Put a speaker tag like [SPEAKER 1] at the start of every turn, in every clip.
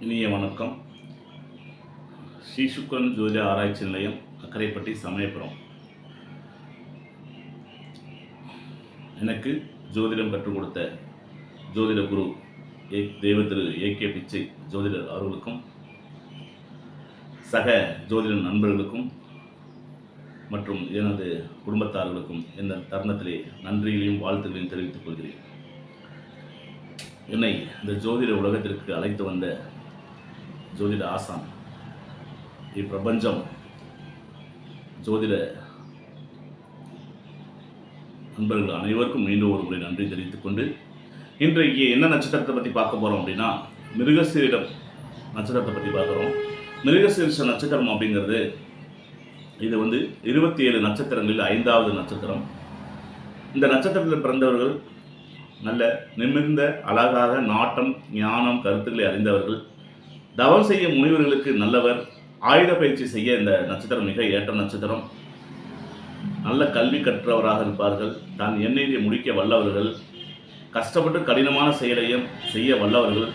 [SPEAKER 1] இனிய வணக்கம். ஸ்ரீ ஜோதிட ஆராய்ச்சி நிலையம் அக்கரைப்பட்டி சமயபுரம். எனக்கு ஜோதிடம் கற்றுக் கொடுத்த ஜோதிட குரு ஏ தெய்வ திரு ஏ. கே. பிச்சை ஜோதிடர் அவர்களுக்கும் சக ஜோதிட நண்பர்களுக்கும் மற்றும் எனது குடும்பத்தார்களுக்கும் இந்த தருணத்திலே நன்றிகளையும் வாழ்த்துக்களையும் தெரிவித்துக் கொள்கிறேன். என்னை இந்த ஜோதிட உலகத்திற்கு அழைத்து வந்த ஜோதிட ஆசான். இப்பிரபஞ்சம் ஜோதிட நண்பர்கள் அனைவருக்கும் மீண்டும் ஒரு முறை நன்றி தெரிவித்துக் கொண்டு இன்றைக்கு என்ன நட்சத்திரத்தை பற்றி பார்க்க போகிறோம் அப்படின்னா மிருகசீரிடம் நட்சத்திரத்தை பற்றி பார்க்குறோம் மிருகசீரிஷ நட்சத்திரம் அப்படிங்கிறது இது வந்து இருபத்தி ஏழு நட்சத்திரங்களில் ஐந்தாவது நட்சத்திரம். இந்த நட்சத்திரத்தில் பிறந்தவர்கள் நல்ல நிமிர்ந்த அழகாக நாட்டம் ஞானம் கருத்துக்களை அறிந்தவர்கள். தவம் செய்ய முனிவர்களுக்கு நல்லவர் ஆயுத பயிற்சி செய்ய இந்த நட்சத்திரம் மிக ஏற்ற நட்சத்திரம். நல்ல கல்வி கற்றவராக இருப்பார்கள். தான் எண்ணெயை முடிக்க வல்லவர்கள். கஷ்டப்பட்டு கடினமான செயலையும் செய்ய வல்லவர்கள்.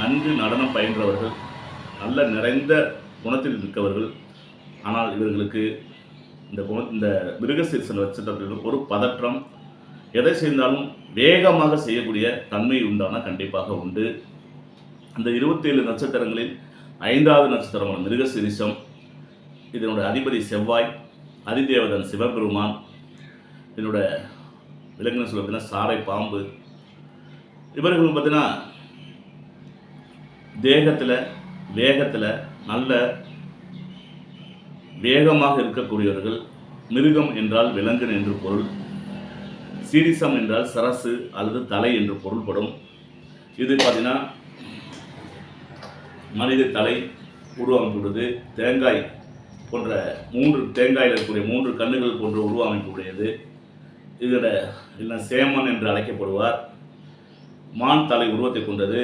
[SPEAKER 1] நன்கு நடனம் பயின்றவர்கள். நல்ல நிறைந்த குணத்தில் இருக்கவர்கள் ஆனால் இவர்களுக்கு இந்த குண இந்த மிருகசீர்சன நட்சத்திரத்தில் ஒரு பதற்றம். எதை செய்தாலும் வேகமாக செய்யக்கூடிய தன்மை உண்டான கண்டிப்பாக உண்டு. அந்த இருபத்தேழு நட்சத்திரங்களில் ஐந்தாவது நட்சத்திரமான மிருகசிரிசம் இதனோட அதிபதி செவ்வாய் அதிதேவதன் சிவபெருமான் இதனோட விலங்குன்னு சொல்ல பார்த்தீங்கன்னா சாரை பாம்பு. இவர்கள் பார்த்தீங்கன்னா தேகத்தில் வேகத்தில் நல்ல வேகமாக இருக்கக்கூடியவர்கள். மிருகம் என்றால் விலங்கு என்று பொருள். சீரிசம் என்றால் சரசு அல்லது தலை என்று பொருள்படும். இது பார்த்தீங்கன்னா மனித தலை உருவமைப்புடையது தேங்காய் போன்ற மூன்று தேங்காயில் இருக்கக்கூடிய மூன்று கண்ணுகள் போன்ற உருவமைப்புடையது இதில் இல்லை சேமன் என்று அழைக்கப்படுவார். மான் தலை உருவத்தை கொண்டது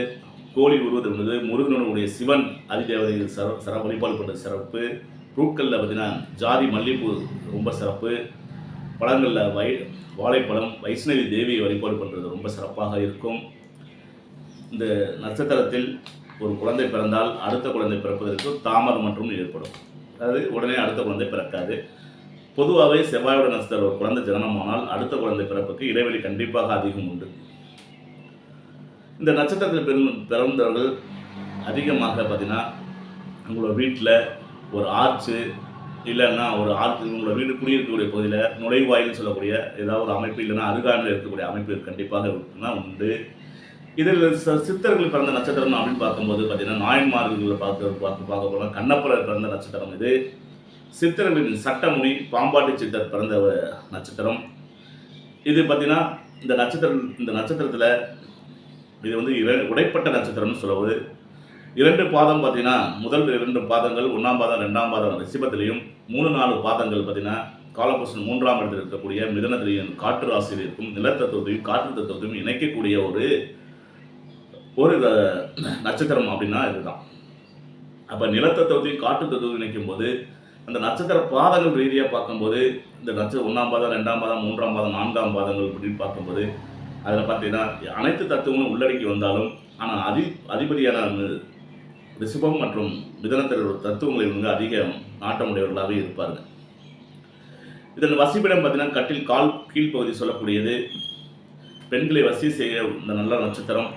[SPEAKER 1] கோழி உருவத்தை கொண்டது முருகனுடைய சிவன் அதிதேவதையில் சர சர வழிபாடு கொண்ட சிறப்பு. பூக்களில் பார்த்தீங்கன்னா ஜாதி மல்லிகைப்பூ ரொம்ப சிறப்பு. பழங்களில் வை வாழைப்பழம் வைஷ்ணவி தேவியை வழிபாடு பண்ணுறது ரொம்ப சிறப்பாக இருக்கும். இந்த நட்சத்திரத்தில் ஒரு குழந்தை பிறந்தால் அடுத்த குழந்தை பிறப்பதற்கு தாமதம் மற்றும் ஏற்படும். அதாவது உடனே அடுத்த குழந்தை பிறக்காது. பொதுவாகவே செவ்வாயோட நட்சத்திரம் ஒரு குழந்தை ஜனனமானால் அடுத்த குழந்தை பிறப்புக்கு இடைவெளி கண்டிப்பாக அதிகம் உண்டு. இந்த நட்சத்திரத்தில் பிறந்த பிறந்தவர்கள் அதிகமாக பார்த்தீங்கன்னா உங்களோட வீட்டில் ஒரு ஆர்ச்சு இல்லைன்னா ஒரு ஆர்ச் உங்களோட வீடு குடியிருக்கக்கூடிய பகுதியில் நுழைவாயில்னு சொல்லக்கூடிய ஏதாவது ஒரு அமைப்பு இல்லைன்னா அருகாமையில் இருக்கக்கூடிய அமைப்பு கண்டிப்பாக இருக்குன்னா உண்டு. இதில் ச- சித்தர்கள் பிறந்த நட்சத்திரம் அப்படின்னு பார்க்கும்போது பார்த்தீங்கன்னா நாயன்மார்களில் பார்க்க பார்க்க பார்க்க போனால் கண்ணப்பலர் பிறந்த நட்சத்திரம் இது. சித்தர்களின் சட்டமுனி பாம்பாட்டி சித்தர் பிறந்த நட்சத்திரம். இது பார்த்தீங்கன்னா இந்த நட்சத்திரம் இந்த நட்சத்திரத்தில் இது வந்து இர உடைப்பட்ட நட்சத்திரம்னு சொல்லுவது. இரண்டு பாதம் பார்த்தீங்கன்னா முதல் இரண்டு பாதங்கள் ஒன்றாம் பாதம் ரெண்டாம் பாதம் ரிஷபத்திலையும் மூணு நாலு பாதங்கள் பார்த்தீங்கன்னா காலபுருஷன் மூன்றாம் இடத்தில் இருக்கக்கூடிய மிதனத்திலையும் காற்று ஆசிரியருக்கும் நிலத்தத்துவத்தையும் காற்று தத்துவத்தையும் இணைக்கக்கூடிய ஒரு ஒரு நட்சத்திரம் அப்படின்னா இதுதான். அப்போ நிலத்தத்துவத்தையும் காட்டு தத்துவத்தையும் இணைக்கும் போது அந்த நட்சத்திர பாதங்கள் ரீதியாக பார்க்கும்போது இந்த நட்சத்திரம் ஒன்றாம் பாதம் ரெண்டாம் பாதம் மூன்றாம் பாதம் நான்காம் பாதங்கள் அப்படின்னு பார்க்கும்போது அதில் பார்த்தீங்கன்னா அனைத்து தத்துவங்களும் உள்ளடக்கி வந்தாலும் ஆனால் அதி அதிபதியான ரிஷபம் மற்றும் மிதனத்தில் உள்ள தத்துவங்களில் வந்து அதிக நாட்டமுடையவர்களாகவே இருப்பார்கள். இதன் வசிப்பிடம் பார்த்தீங்கன்னா கட்டில் கால் கீழ்ப்பகுதி சொல்லக்கூடியது பெண்களை வசி செய்ய இந்த நல்ல நட்சத்திரம்.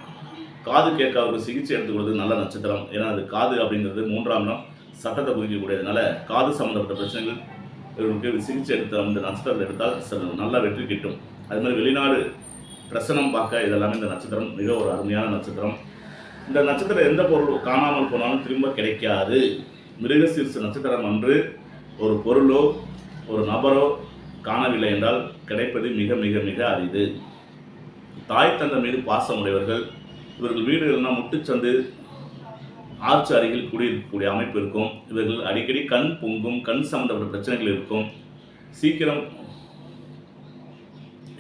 [SPEAKER 1] காது கேட்காதவருக்கு சிகிச்சை எடுத்துக்கொள்வது நல்ல நட்சத்திரம். ஏன்னா அது காது அப்படிங்கிறது மூன்றாம் இடம் சட்டத்தை குறிக்கக்கூடியதுனால காது சம்மந்தப்பட்ட பிரச்சனைகள் இவருக்கு சிகிச்சை எடுத்த அந்த நட்சத்திரத்தை எடுத்தால் சில நல்ல வெற்றி கிட்டும். அது மாதிரி வெளிநாடு பிரசனம் பார்க்க இதெல்லாமே இந்த நட்சத்திரம் மிக ஒரு அருமையான நட்சத்திரம். இந்த நட்சத்திரம் எந்த பொருள் காணாமல் போனாலும் திரும்ப கிடைக்காது. மிருகசீர்ச நட்சத்திரம் அன்று ஒரு பொருளோ ஒரு நபரோ காணவில்லை என்றால் கிடைப்பது மிக மிக மிக அரிது. தாய் தந்தை மீது பாசம் உடையவர்கள் இவர்கள் வீடுகள்னால் முட்டுச்சந்து ஆர்ச் அருகில் குடியிருக்கக்கூடிய அமைப்பு இருக்கும். இவர்கள் அடிக்கடி கண் பொங்கும் கண் சம்பந்தப்பட்ட பிரச்சனைகள் இருக்கும். சீக்கிரம்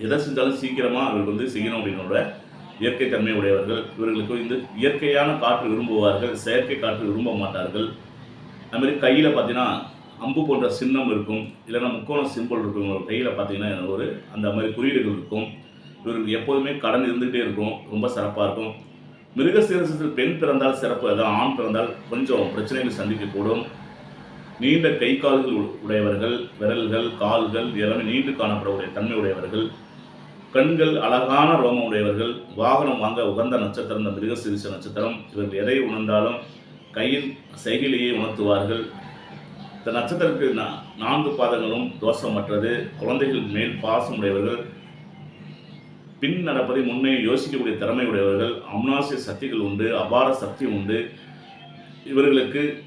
[SPEAKER 1] எதை செஞ்சாலும் சீக்கிரமாக அவர்கள் வந்து செய்யணும் அப்படின்னோட இயற்கை தன்மை உடையவர்கள். இவர்களுக்கு இந்த இயற்கையான காற்று விரும்புவார்கள் செயற்கை காற்று விரும்ப மாட்டார்கள். அதுமாரி கையில் பார்த்தீங்கன்னா அம்பு போன்ற சின்னம் இருக்கும். இல்லைன்னா முக்கோண சிம்பிள் இருக்கும். கையில் பார்த்தீங்கன்னா ஒரு அந்த மாதிரி குறியீடுகள் இருக்கும். இவர்கள் எப்போதுமே கடன் இருந்துகிட்டே இருக்கும் ரொம்ப சிறப்பாக இருக்கும். மிருகசீரசத்தில் பெண் பிறந்தால் சிறப்பு அதான் ஆண் பிறந்தால் கொஞ்சம் பிரச்சனைகள் சந்திக்கக்கூடும். நீண்ட கை கால்கள் உ- உடையவர்கள் விரல்கள் கால்கள் எல்லாமே நீண்டு காணப்படக்கூடிய தன்மை உடையவர்கள். கண்கள் அழகான ரோமம் உடையவர்கள். வாகனம் வாங்க உகந்த நட்சத்திரம் இந்த மிருகசீரிச நட்சத்திரம். இவர்கள் எதை உணர்ந்தாலும் கையில் செய்கையிலேயே உணர்த்துவார்கள். இந்த நட்சத்திரத்துக்கு நா- நான்கு பாதங்களும் தோஷமற்றது. குழந்தைகள் மேல் பாசம் உடையவர்கள். பின் நடப்பதை முன்னே யோசிக்கக்கூடிய திறமை உடையவர்கள் அம்னாசிய சக்திகள் உண்டு அபார சக்தி உண்டு. இவர்களுக்கு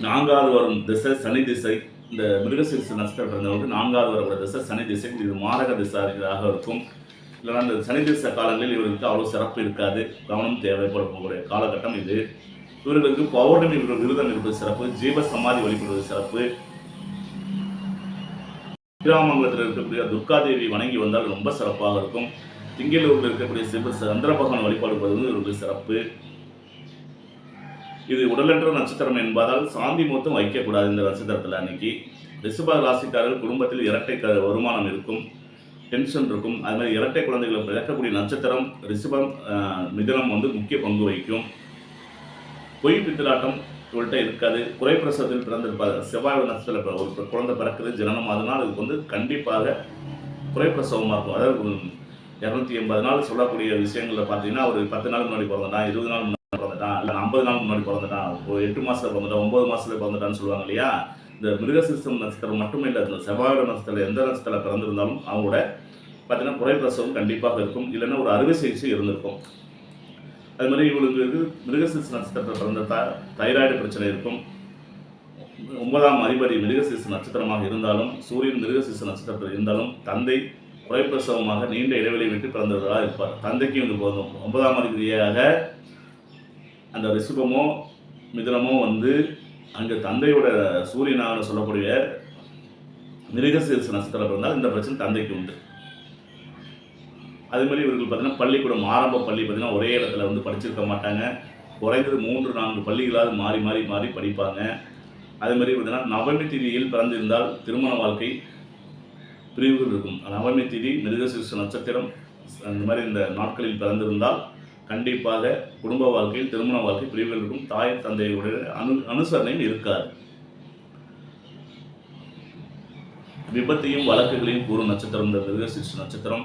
[SPEAKER 1] நான்காவது வரும் திசை சனி திசை இந்த மிருகசீரிச நட்சத்திரம் பிறந்தவங்களுக்கு நான்காவது வரக்கூடிய திசை சனி திசை இது மாரக திசாக இருக்கும். இல்லைனா இந்த சனி திசை காலங்களில் இவர்களுக்கு அவ்வளோ சிறப்பு இருக்காது. கவனம் தேவைப்படக்கூடிய காலகட்டம் இது. இவர்களுக்கு பௌர்ணமி விர- விரதம் இருப்பது சிறப்பு ஜீவ சமாதி வழிபடுவது சிறப்பு. ஸ்ரீராமங்கலத்தில் இருக்கக்கூடிய துர்காதேவி வணங்கி வந்தால் ரொம்ப சிறப்பாக இருக்கும். திங்களூரில் இருக்கக்கூடிய சிவ சந்திரபகவான் வழிபாடு வந்து ஒரு சிறப்பு. இது உடலற்ற நட்சத்திரம் என்பதால் சாந்தி மூத்தம் வைக்கக்கூடாது இந்த நட்சத்திரத்தில் அன்னைக்கு. ரிஷப ராசிக்காரர்கள் குடும்பத்தில் இரட்டை க வருமானம் இருக்கும் டென்ஷன் இருக்கும். அது மாதிரி இரட்டை குழந்தைகளை பிறக்கக்கூடிய நட்சத்திரம் ரிஷபம் மிதனம் வந்து முக்கிய பங்கு வகிக்கும். பொய் பித்தலாட்டம் இவள்கிட்ட இருக்காது. குறைப்பிரசவத்தில் பிறந்திருப்பார் செவ்வாய் நட்சத்திரத்தில் ஒரு குழந்தை பிறக்குது ஜனனம் அதனால் அதுக்கு வந்து கண்டிப்பாக குறைப்பிரசவமாக இருக்கும். அதாவது இரநூத்தி எண்பது நாள் சொல்லக்கூடிய விஷயங்களில் பார்த்தீங்கன்னா ஒரு பத்து நாள் முன்னாடி பிறந்துட்டான் இருபது நாள் முன்னாடி பிறந்துட்டான் இல்லை ஐம்பது நாள் முன்னாடி பிறந்துட்டான் ஒரு எட்டு மாதத்தில் பிறந்துட்டான் ஒம்பது மாதத்தில் பிறந்துட்டான்னு சொல்லுவாங்க இல்லையா? இந்த மிருகசிஸ்டம் நட்சத்திரம் மட்டுமே இல்லை இந்த செவ்வாயோட நட்சத்திரம் எந்த நட்சத்திரத்தில் பிறந்திருந்தாலும் அவங்களோட பார்த்தீங்கன்னா குறைப்பிரசவம் கண்டிப்பாக இருக்கும். இல்லைன்னா ஒரு அறுவை சிகிச்சை இருந்திருக்கும். அது மாதிரி இவங்களுக்கு மிருகசீஸ் நட்சத்திரத்தை நட்சத்திரத்தில் பிறந்த த தைராய்டு பிரச்சனை இருக்கும். ஒன்பதாம் அதிபதி மிருகசிஸ் நட்சத்திரமாக இருந்தாலும் சூரியன் மிருகசிஸ் நட்சத்திரத்தில் இருந்தாலும் தந்தை குறைப்பிரசவமாக நீண்ட இடைவெளி விட்டு பிறந்தவர்களாக இருப்பார். தந்தைக்கும் இது போதும். ஒன்பதாம் அதிபதியாக அந்த ரிசுபமோ மிதுனமோ வந்து அங்கே தந்தையோட சூரியனாக சொல்லக்கூடிய மிருகசீரிச நட்சத்திரம் இருந்தால் இந்த பிரச்சனை தந்தைக்கு உண்டு. அதே மாதிரி இவர்கள் பார்த்தீங்கன்னா பள்ளிக்கூடம் ஆரம்ப பள்ளி பார்த்தீங்கன்னா ஒரே இடத்துல வந்து படிச்சிருக்க மாட்டாங்க. குறைந்தது மூன்று நான்கு பள்ளிகளாவது மாறி மாறி மாறி படிப்பாங்க. அதே மாதிரி பார்த்தீங்கன்னா நவமி திதியில் பிறந்திருந்தால் திருமண வாழ்க்கை பிரிவுகள் இருக்கும். நவமி திதி மிருகசீரிச நட்சத்திரம் அந்த மாதிரி இந்த நாட்களில் பிறந்திருந்தால் கண்டிப்பாக குடும்ப வாழ்க்கையில் திருமண வாழ்க்கை பிரிவுகள் இருக்கும். தாய் தந்தையுடைய அனு அனுசரணையும் இருக்காது. விபத்தையும் வழக்குகளையும் கூறும் நட்சத்திரம் இந்த மிருகசீரிஷ நட்சத்திரம்.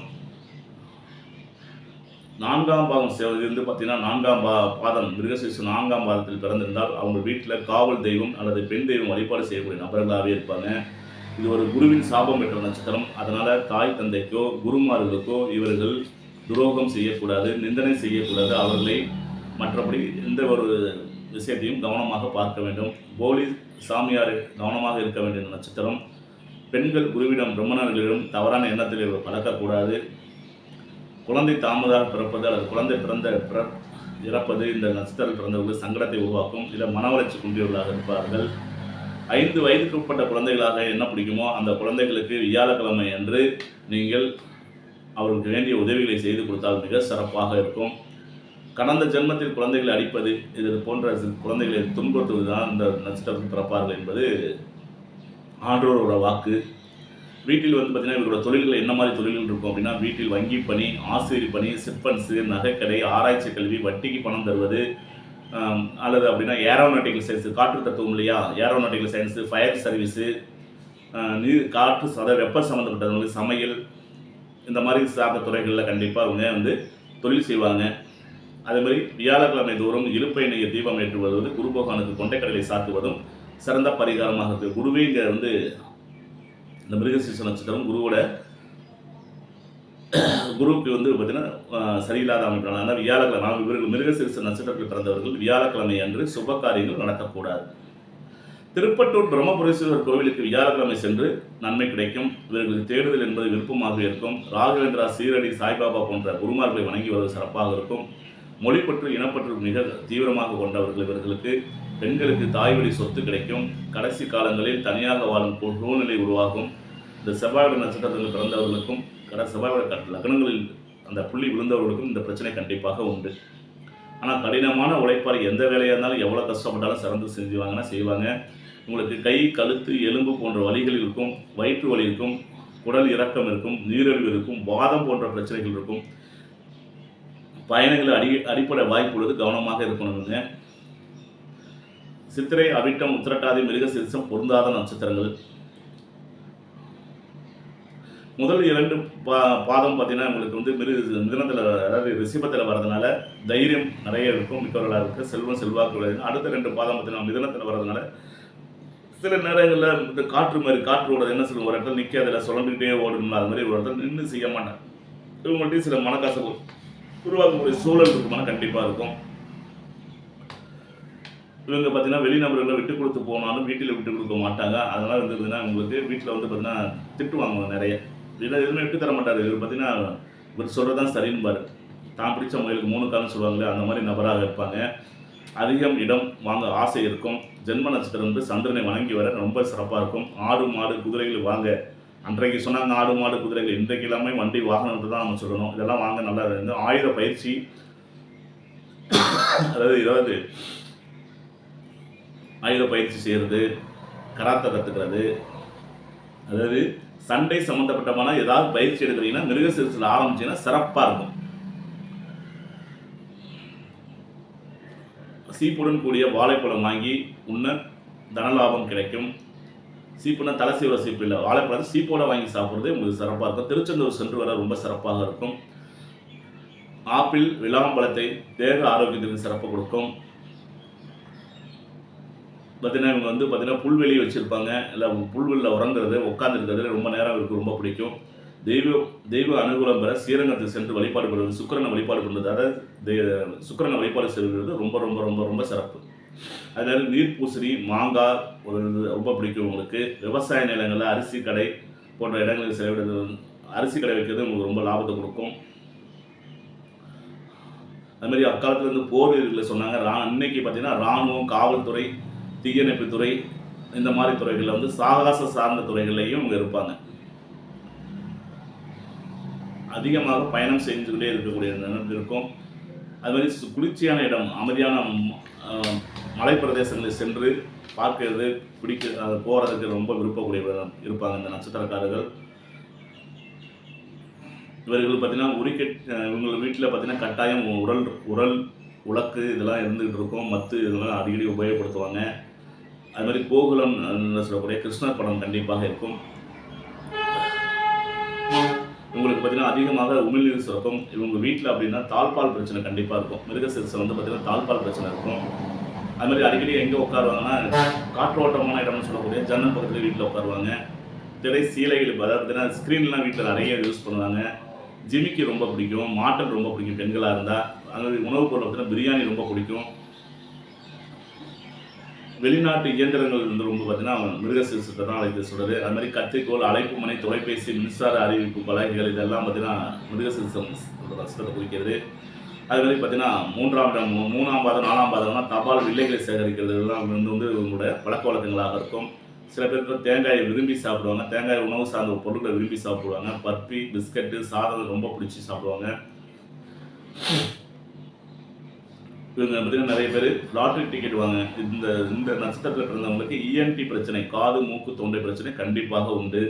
[SPEAKER 1] நான்காம் பாகம் சேவை வந்து பார்த்தீங்கன்னா நான்காம் பா பாதம் மிருகசீரிஷ நான்காம் பாதத்தில் பிறந்திருந்தால் அவங்க வீட்டில் காவல் தெய்வம் அல்லது பெண் தெய்வம் வழிபாடு செய்யக்கூடிய நபர்களாகவே இருப்பாங்க. இது ஒரு குருவின் சாபம் பெற்ற நட்சத்திரம். அதனால் தாய் தந்தைக்கோ குருமார்களுக்கோ இவர்கள் துரோகம் செய்யக்கூடாது நிந்தனை செய்யக்கூடாது. அவர்களை மற்றபடி எந்த ஒரு விஷயத்தையும் கவனமாக பார்க்க வேண்டும். போலி சாமியார் கவனமாக இருக்க வேண்டிய நட்சத்திரம். பெண்கள் குருவிடம் பிரம்மணர்களிடம் தவறான எண்ணத்தில் பழக்கக்கூடாது. குழந்தை தாமதாக பிறப்பது அல்லது குழந்தை பிறந்த பிற இறப்பது இந்த நட்சத்திரம் பிறந்தவர்கள் சங்கடத்தை உருவாக்கும் இல்லை மன வளர்ச்சி குன்றியவர்களாக இருப்பார்கள். ஐந்து வயதுக்கு உட்பட்ட குழந்தைகளாக என்ன பிடிக்குமோ அந்த குழந்தைகளுக்கு வியாழக்கிழமை அன்று நீங்கள் அவர்களுக்கு வேண்டிய உதவிகளை செய்து கொடுத்தால் மிக சிறப்பாக இருக்கும். கடந்த ஜென்மத்தில் குழந்தைகளை அடிப்பது இது போன்ற குழந்தைகளை துன்புறுத்துவது தான் இந்த நட்சத்திரத்தில் பிறப்பார்கள் என்பது ஆன்றோரோட வாக்கு. வீட்டில் வந்து பார்த்தீங்கன்னா இவரோட தொழில்கள் என்ன மாதிரி தொழில்கள் இருக்கும் அப்படின்னா வீட்டில் வங்கி பணி ஆசிரியர் பணி சிற்பன்ஸு நகைக்கடை ஆராய்ச்சி கல்வி வட்டிக்கு பணம் தருவது அல்லது அப்படின்னா ஏரோநாட்டிக்கல் சயின்ஸு காற்று தத்துவம் இல்லையா? ஏரோநாட்டிக்கல் சயின்ஸு ஃபயர் சர்வீஸு நீர் காற்று சத வெப்ப சம்மந்தப்பட்டவங்களுக்கு சமையல் இந்த மாதிரி சார்ந்த துறைகளில் கண்டிப்பாக அவங்க வந்து தொழில் செய்வாங்க. அதே மாதிரி வியாழக்கிழமை தோறும் இழுப்பை நெய்ய தீபம் ஏற்றுவது குரு பகவானுக்கு கொண்டைக்கடலை சாத்துவதும் சிறந்த பரிகாரமாக இருக்குது குருவே இங்கே வந்து இந்த மிருகசீச நட்சத்திரம் குருவோட குருவுக்கு வந்து பார்த்தீங்கன்னா சரியில்லாத அமைப்பான அதனால் வியாழக்கிழமை ஆனால் இவர்கள் மிருகசீரிச நட்சத்திரத்தில் பிறந்தவர்கள் வியாழக்கிழமை அன்று சுப காரியங்கள் நடக்கக்கூடாது. திருப்பட்டூர் பிரம்மபுரீஸ்வரர் கோவிலுக்கு வியாழக்கிழமை சென்று நன்மை கிடைக்கும். இவர்களுக்கு தேடுதல் என்பது விருப்பமாக இருக்கும். ராகவேந்திரா சீரடி சாய்பாபா போன்ற குருமார்களை வணங்கி வருவது சிறப்பாக இருக்கும். மொழிப்பற்று இனப்பற்று மிக தீவிரமாக கொண்டவர்கள் இவர்களுக்கு. பெண்களுக்கு தாய்வழி சொத்து கிடைக்கும். கடைசி காலங்களில் தனியாக வாழும் சூழ்நிலை உருவாகும். இந்த செவ்வாய் நட்சத்திரத்தில் பிறந்தவர்களுக்கும் கடை செவ்வாய் கட் லக்னங்களில் அந்த புள்ளி விழுந்தவர்களுக்கும் இந்த பிரச்சனை கண்டிப்பாக உண்டு. ஆனால் கடினமான உழைப்பாளி எந்த வேலையாக இருந்தாலும் எவ்வளோ கஷ்டப்பட்டாலும் சிறந்து செஞ்சுவாங்கன்னா செய்வாங்க. உங்களுக்கு கை கழுத்து எலும்பு போன்ற வலிகள் இருக்கும் வயிற்று வலி இருக்கும் குடல் இறக்கம் இருக்கும் நீரிழிவு இருக்கும் வாதம் போன்ற பிரச்சனைகள் இருக்கும். பயணங்கள் அடி அடிப்படை வாய்ப்பு உள்ளது கவனமாக இருக்கணுங்க. சித்திரை அவிட்டம் உத்திரட்டாதி மிருக சிறுசம் பொருந்தாத நட்சத்திரங்கள். முதல் இரண்டு பா பாதம் பார்த்தீங்கன்னா உங்களுக்கு வந்து மிரு மிதனத்தில் அதாவது ரிசிபத்தில் வர்றதுனால தைரியம் நிறைய இருக்கும் மிக்கவர்களாக இருக்குது செல்வம் செல்வாக்கு அடுத்த ரெண்டு பாதம் பார்த்தீங்கன்னா மிதனத்தில் வரதுனால சில நேரங்களில் இந்த காற்று மாதிரி காற்று ஓடுறது என்ன சொல்லுவோம் ஒரு இடத்துல நிற்காதில் சுழம்பிக்கிட்டே ஓடணும்ல அது மாதிரி ஒரு இடத்துல நின்று செய்ய மாட்டேன் இவங்கள்ட்டையும் சில மனக்கசப்பு உருவாக்கக்கூடிய சூழல் இருக்குமான கண்டிப்பாக இருக்கும். இவங்க பார்த்தீங்கன்னா வெளிநபர்களை விட்டு கொடுத்து போனாலும் வீட்டில் விட்டு கொடுக்க மாட்டாங்க. அதெல்லாம் இருந்ததுன்னா உங்களுக்கு வீட்டில் வந்து பார்த்தீங்கன்னா திட்டுவாங்க நிறைய. இல்லை எதுவுமே விட்டு தர மாட்டார். இவர் பார்த்தீங்கன்னா இவர் சொல்கிறது தான் சரின்னு பாரு தான் பிடிச்ச முயலுக்கு மூணு காலம் சொல்லுவாங்களே அந்த மாதிரி நபராக இருப்பாங்க. அதிகம் இடம் வாங்க ஆசை இருக்கும். ஜென்ம நட்சத்திரம் வந்து சந்திரனை வணங்கி வர ரொம்ப சிறப்பாக இருக்கும். ஆடு மாடு குதிரைகள் வாங்க. அன்றைக்கு சொன்னாங்க ஆடு மாடு குதிரைகள். இன்றைக்கு எல்லாமே வண்டி வாகனத்தை தான் நம்ம சொல்லணும். இதெல்லாம் வாங்க நல்லா இருந்து. ஆயுத பயிற்சி அதாவது இதாவது ஆயுத பயிற்சி செய்கிறது கராத்தை கற்றுக்கிறது அதாவது சண்டை சம்மந்தப்பட்டமான ஏதாவது பயிற்சி எடுக்கிறீங்கன்னா மிருகசீரத்தில் ஆரம்பிச்சீங்கன்னா சிறப்பாக இருக்கும். சீப்புடன் கூடிய வாழைப்பழம் வாங்கி உண்ண தனலாபம் கிடைக்கும். சீப்புனா தலை சீவர சீப்பு இல்லை. வாழைப்பழம் சீப்போட வாங்கி சாப்பிட்றது உங்களுக்கு சிறப்பாக இருக்கும். திருச்செந்தூர் சென்று வர ரொம்ப சிறப்பாக இருக்கும். ஆப்பிள் விளாம்பழத்தை தேக ஆரோக்கியத்திற்கு சிறப்பு கொடுக்கும். பார்த்தீங்கன்னா இவங்க வந்து பார்த்தீங்கன்னா புல்வெளி வச்சுருப்பாங்க. இல்லை புல்வெளியில் உறங்குறது உட்காந்துருக்கிறது ரொம்ப நேரம் இவருக்கு ரொம்ப பிடிக்கும். தெய்வ தெய்வ அனுகூலம் பெற ஸ்ரீரங்கத்துக்கு சென்று வழிபாடு பண்ணுறது சுக்கிரனை வழிபாடு பண்ணுறது அதாவது சுக்கரனை சுக்கிரனை வழிபாடு செல்கிறது ரொம்ப ரொம்ப ரொம்ப ரொம்ப சிறப்பு. அதனால நீர்ப்பூசணி மாங்காய் ஒரு இது ரொம்ப பிடிக்கும் உங்களுக்கு. விவசாய நிலங்களில் அரிசி கடை போன்ற இடங்களுக்கு செலவிடுறது அரிசி கடை வைக்கிறது உங்களுக்கு ரொம்ப லாபத்தை கொடுக்கும். அதுமாதிரி அக்காலத்துலேருந்து இருந்து போர் வீரர்களை சொன்னாங்க. ரா இன்னைக்கு பார்த்தீங்கன்னா இராணுவம் காவல்துறை தீயணைப்புத்துறை இந்த மாதிரி துறைகளில் வந்து சாகச சார்ந்த துறைகள்லையும் இவங்க இருப்பாங்க. அதிகமாக பயணம் செஞ்சுக்கிட்டே இருக்கக்கூடிய நினைப்பு இருக்கும். அது மாதிரி சு- குளிர்ச்சியான இடம் அமைதியான மலை பிரதேசங்களில் மலைப்பிரதேசங்களில் சென்று பார்க்கிறது பிடிக்க போகிறதுக்கு ரொம்ப விருப்பக்கூடிய இருப்பாங்க இந்த நட்சத்திரக்காரர்கள். இவர்கள் பார்த்தீங்கன்னா உரிக்கெட் இவங்க வீட்டில் பார்த்தீங்கன்னா கட்டாயம் உரல் உரல் உலக்கு இதெல்லாம் இருந்துகிட்டு இருக்கும். மத்து இதெல்லாம் அடிக்கடி உபயோகப்படுத்துவாங்க. அது மாதிரி கோகுலம் சொல்லக்கூடிய கிருஷ்ணர் படம் கண்டிப்பாக இருக்கும். உங்களுக்கு பார்த்தீங்கன்னா அதிகமாக உமிழ்நீர் சுரக்கும். இவங்க வீட்டில் அப்படின்னா தாழ்பால் பிரச்சனை கண்டிப்பாக இருக்கும். மிருகசீரிசம் வந்து பார்த்தீங்கன்னா தாழ்பால் பிரச்சனை இருக்கும். அது மாதிரி அடிக்கடி எங்கே உட்காருவாங்கன்னா காற்றோட்டமான இடம்னு சொல்லக்கூடிய ஜன்னல் பக்கத்தில் வீட்டில் உட்காருவாங்க. திரை சீலைகள் அதாவது பார்த்தீங்கன்னா ஸ்க்ரீன்லாம் வீட்டில் நிறைய யூஸ் பண்ணுவாங்க. ஜிமிக்கி ரொம்ப பிடிக்கும். மாட்டல் ரொம்ப பிடிக்கும். பெண்களாக இருந்தால் அது மாதிரி உணவுப் பொருள் பார்த்தீங்கன்னா பிரியாணி ரொம்ப பிடிக்கும். வெளிநாட்டு இயந்திரங்கள் வந்து ரொம்ப பார்த்தீங்கன்னா மிருகசீரிசத்தை தான் அழைத்து சொல்கிறது அது மாதிரி கத்திரிக்கோள் அழைப்பு மனை தொலைபேசி மின்சார அறிவிப்பு பலகைகள் இதெல்லாம் பார்த்தீங்கன்னா மிருகசீரிசம் ரசத்தை குறிக்கிறது. அது மாதிரி பார்த்தீங்கன்னா மூன்றாம் இடம் மூ- மூணாம் பாதம் நாலாம் பாதம்னா தபால் வில்லைகளை சேகரிக்கிறது இதெல்லாம் வந்து வந்து உங்களுடைய பழக்க வழக்கங்களாக இருக்கும். சில பேர் தேங்காயை விரும்பி சாப்பிடுவாங்க. தேங்காய் உணவு சார்ந்த பொருட்களை விரும்பி சாப்பிடுவாங்க. பர்பி பிஸ்கட்டு சாதம் ரொம்ப பிடிச்சி சாப்பிடுவாங்க. பார்த்தீங்கன்னா நிறைய பேர் லாட்ரி டிக்கெட் வாங்க. இந்த இந்த நட்சத்திரத்தில் பிறந்தவங்களுக்கு இஎன்டி பிரச்சனை காது மூக்கு தொண்டை பிரச்சனை கண்டிப்பாக உண்டு.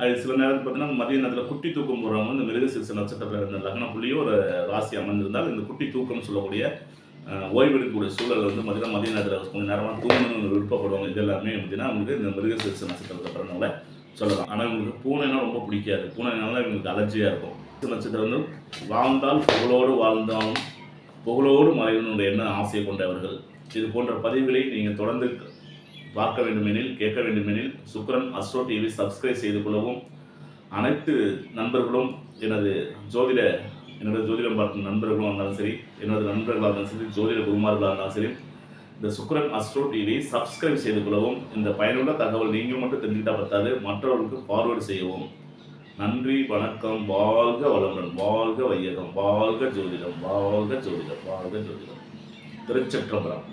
[SPEAKER 1] அது சில நேரத்தில் பார்த்தீங்கன்னா மதிய நேரத்தில் குட்டி தூக்கம் போடுறவங்க இந்த மிருகசீரிச நட்சத்திரத்தில் இருந்த லக்ன புள்ளியோ ஒரு ராசி அமைந்திருந்தால் இந்த குட்டி தூக்கம்னு சொல்லக்கூடிய ஓய்வெடுக்கக்கூடிய சூழல் வந்து பார்த்தீங்கன்னா மதிய நேரத்தில் கொஞ்சம் நேரமாக தூங்கணும்னு விருப்பப்படுவாங்க. இது எல்லாமே பார்த்தீங்கன்னா உங்களுக்கு இந்த மிருகசீரிச நட்சத்திரத்தில் பிறந்தவங்கள சொல்லலாம். ஆனால் இவங்களுக்கு பூனைனா ரொம்ப பிடிக்காது. பூனைனால இவங்களுக்கு அலர்ஜியாக இருக்கும். நட்சத்திரம் வந்து வாழ்ந்தால் புகழோடு வாழ்ந்தாலும் புகழோடு மறைவனுடைய எண்ண ஆசையை கொண்டவர்கள். இது போன்ற பதிவுகளை நீங்கள் தொடர்ந்து பார்க்க வேண்டுமெனில் கேட்க வேண்டுமெனில் சுக்ரன் அஸ்ட்ரோ டிவி சப்ஸ்கிரைப் செய்து கொள்ளவும். அனைத்து நண்பர்களும் எனது ஜோதிட என்னோட ஜோதிடம் பார்க்கும் நண்பர்களும் இருந்தாலும் சரி எனது நண்பர்களாக இருந்தாலும் சரி ஜோதிட குருமார்களாக இருந்தாலும் சரி இந்த சுக்ரன் அஸ்ட்ரோ டிவி சப்ஸ்கிரைப் செய்து கொள்ளவும். இந்த பயனுள்ள தகவல் நீங்கள் மட்டும் தெரிஞ்சுக்கிட்டா பத்தாது மற்றவர்களுக்கு ஃபார்வேர்டு செய்யவும். நன்றி வணக்கம் வாழ்க வளமுடன் வாழ்க வையகம் வாழ்க ஜோதிடம் வாழ்க ஜோதிடம் வாழ்க ஜோதிடம். திருச்சற்றம்பரம்